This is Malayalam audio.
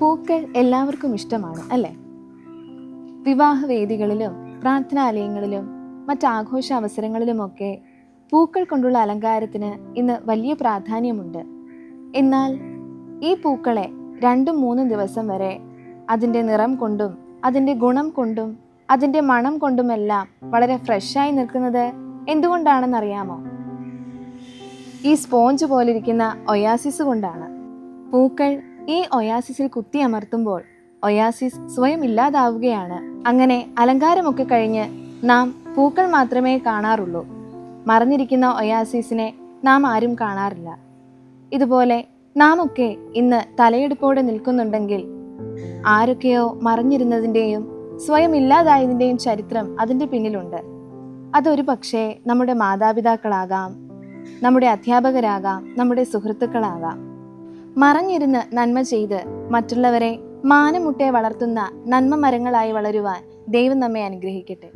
പൂക്കൾ എല്ലാവർക്കും ഇഷ്ടമാണ് അല്ലേ? വിവാഹവേദികളിലും പ്രാർത്ഥനാലയങ്ങളിലും മറ്റാഘോഷ അവസരങ്ങളിലുമൊക്കെ പൂക്കൾ കൊണ്ടുള്ള അലങ്കാരത്തിന് ഇന്ന് വലിയ പ്രാധാന്യമുണ്ട്. എന്നാൽ ഈ പൂക്കളെ രണ്ടും മൂന്നും ദിവസം വരെ അതിന്റെ നിറം കൊണ്ടും അതിന്റെ ഗുണം കൊണ്ടും അതിന്റെ മണം കൊണ്ടുമെല്ലാം വളരെ ഫ്രഷായി നിൽക്കുന്നത് എന്തുകൊണ്ടാണെന്നറിയാമോ? ഈ സ്പോഞ്ച് പോലിരിക്കുന്ന ഒയാസിസ് കൊണ്ടാണ്. പൂക്കൾ ഈ ഒയാസിസിൽ കുത്തിയമർത്തുമ്പോൾ ഒയാസിസ് സ്വയം ഇല്ലാതാവുകയാണ്. അങ്ങനെ അലങ്കാരമൊക്കെ കഴിഞ്ഞ് നാം പൂക്കൾ മാത്രമേ കാണാറുള്ളൂ. മറഞ്ഞിരിക്കുന്ന ഒയാസിസിനെ നാം ആരും കാണാറില്ല. ഇതുപോലെ നാം ഒക്കെ ഇന്ന് തലയെടുപ്പോടെ നിൽക്കുന്നുണ്ടെങ്കിൽ ആരൊക്കെയോ മറഞ്ഞിരുന്നതിന്റെയും സ്വയം ഇല്ലാതായതിന്റെയും ചരിത്രം അതിന്റെ പിന്നിലുണ്ട്. അതൊരു പക്ഷേ നമ്മുടെ മാതാപിതാക്കളാകാം നമ്മുടെ അധ്യാപകരാകാം നമ്മുടെ സുഹൃത്തുക്കളാകാം. മറഞ്ഞിരുന്ന് നന്മ ചെയ്ത് മറ്റുള്ളവരെ മാനമുട്ടെ വളർത്തുന്ന നന്മ മരങ്ങളായി വളരുവാൻ ദൈവം നമ്മെ അനുഗ്രഹിക്കട്ടെ.